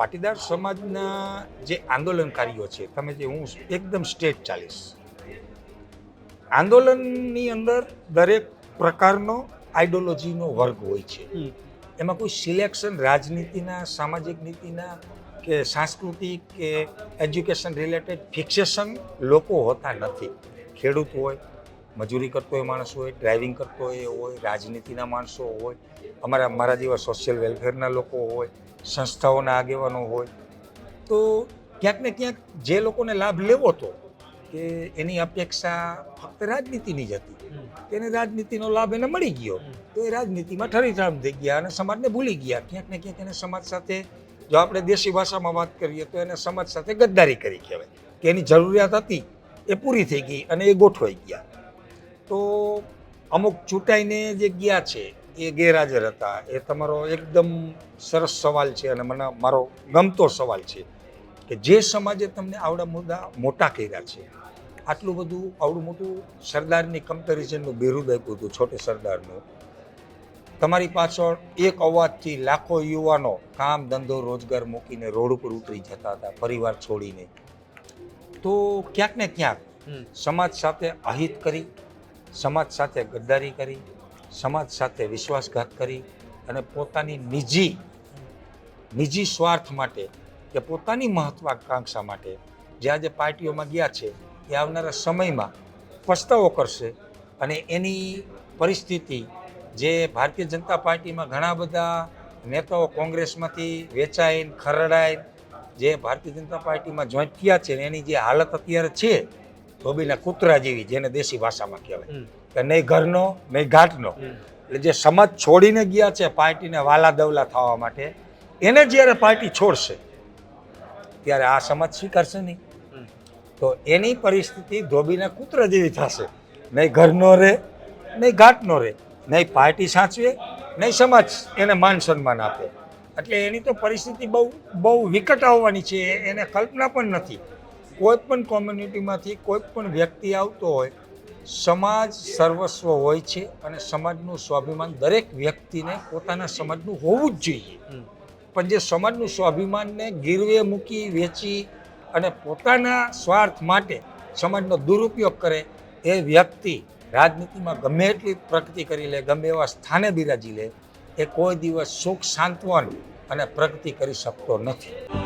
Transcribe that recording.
પાટીદાર સમાજના જે આંદોલનકારીઓ છે તમે જે હું એકદમ સ્ટેટ ચાલીશ. આંદોલનની અંદર દરેક પ્રકારનો આઈડિયોલોજીનો વર્ગ હોય છે. એમાં કોઈ સિલેક્શન રાજનીતિના સામાજિક નીતિના કે સાંસ્કૃતિક કે એજ્યુકેશન રિલેટેડ ફિક્સેશન લોકો હોતા નથી. ખેડૂત હોય મજૂરી કરતો હોય માણસ હોય ડ્રાઇવિંગ કરતો હોય હોય, રાજનીતિના માણસો હોય, અમારા, મારા જેવા સોશિયલ વેલફેરના લોકો હોય, સંસ્થાઓના આગેવાનો હોય. તો ક્યાંક ને ક્યાંક જે લોકોને લાભ લેવો હતો કે એની અપેક્ષા ફક્ત રાજનીતિની જ હતી. તેને રાજનીતિનો લાભ એને મળી ગયો. તો એ રાજનીતિમાં ઠરીઠામ થઈ ગયા અને સમાજને ભૂલી ગયા. ક્યાંક ને ક્યાંક એને સમાજ સાથે, જો આપણે દેશી ભાષામાં વાત કરીએ તો એને સમાજ સાથે ગદ્દારી કરી કહેવાય. કે એની જરૂરિયાત હતી, એ પૂરી થઈ ગઈ અને એ ગોઠવાઈ ગયા. તો અમુક ચૂંટાઈને જે ગયા છે એ ગેરહાજર હતા. એ તમારો એકદમ સરસ સવાલ છે અને મને મારો ગમતો સવાલ છે કે જે સમાજે તમને આવડા મુદ્દા મોટા કર્યા છે. આટલું બધું આવડું મોટું સરદારની કમ્પેરિઝનનું બિરુદ આપ્યું હતું છોટે સરદારનું. તમારી પાછળ એક અવાજથી લાખો યુવાનો કામ ધંધો રોજગાર મૂકીને રોડ ઉપર ઉતરી જતા હતા પરિવાર છોડીને. તો ક્યાંક ને ક્યાંક સમાજ સાથે અહિત કરી સમાજ સાથે ગદ્દારી કરી, સમાજ સાથે વિશ્વાસઘાત કરી અને પોતાની નિજી નિજી સ્વાર્થ માટે કે પોતાની મહત્વાકાંક્ષા માટે જે આજે પાર્ટીઓમાં ગયા છે, એ આવનારા સમયમાં પસ્તાવો કરશે અને એની પરિસ્થિતિ જે ભારતીય જનતા પાર્ટીમાં ઘણા બધા નેતાઓ કોંગ્રેસમાંથી વેચાઈને, ખરડાઈને જે ભારતીય જનતા પાર્ટીમાં જોઈન્ટ થયા છે એની જે હાલત અત્યારે છે ધોબીના કૂતરા જેવી જેને દેશી ભાષામાં કહેવાય. કે નહીં ઘરનો નહીં ઘાટનો એટલે જે સમાજ છોડીને ગયા છે પાર્ટીને વાલા દવલા થવા માટે એને જ્યારે પાર્ટી છોડશે ત્યારે આ સમાજ સ્વીકારશે નહીં. તો એની પરિસ્થિતિ ધોબીના કૂતરા જેવી થશે. નહીં ઘરનો રહે નહીં ઘાટનો રહે નહીં પાર્ટી સાચવે નહીં સમાજ એને માન સન્માન આપે. એટલે એની તો પરિસ્થિતિ બહુ બહુ વિકટ આવવાની છે એને કલ્પના પણ નથી. કોઈ પણ કોમ્યુનિટીમાંથી કોઈ પણ વ્યક્તિ આવતો હોય સમાજ સર્વસ્વ હોય છે અને સમાજનું સ્વાભિમાન દરેક વ્યક્તિને પોતાના સમાજનું હોવું જ જોઈએ. પણ જે સમાજનું સ્વાભિમાનને ગીરવે મૂકી વેચી અને પોતાના સ્વાર્થ માટે સમાજનો દુરુપયોગ કરે એ વ્યક્તિ રાજનીતિમાં ગમે એટલી પ્રગતિ કરી લે ગમે એવા સ્થાને બિરાજી લે એ કોઈ દિવસ સુખ સાંત્વન અને પ્રગતિ કરી શકતો નથી.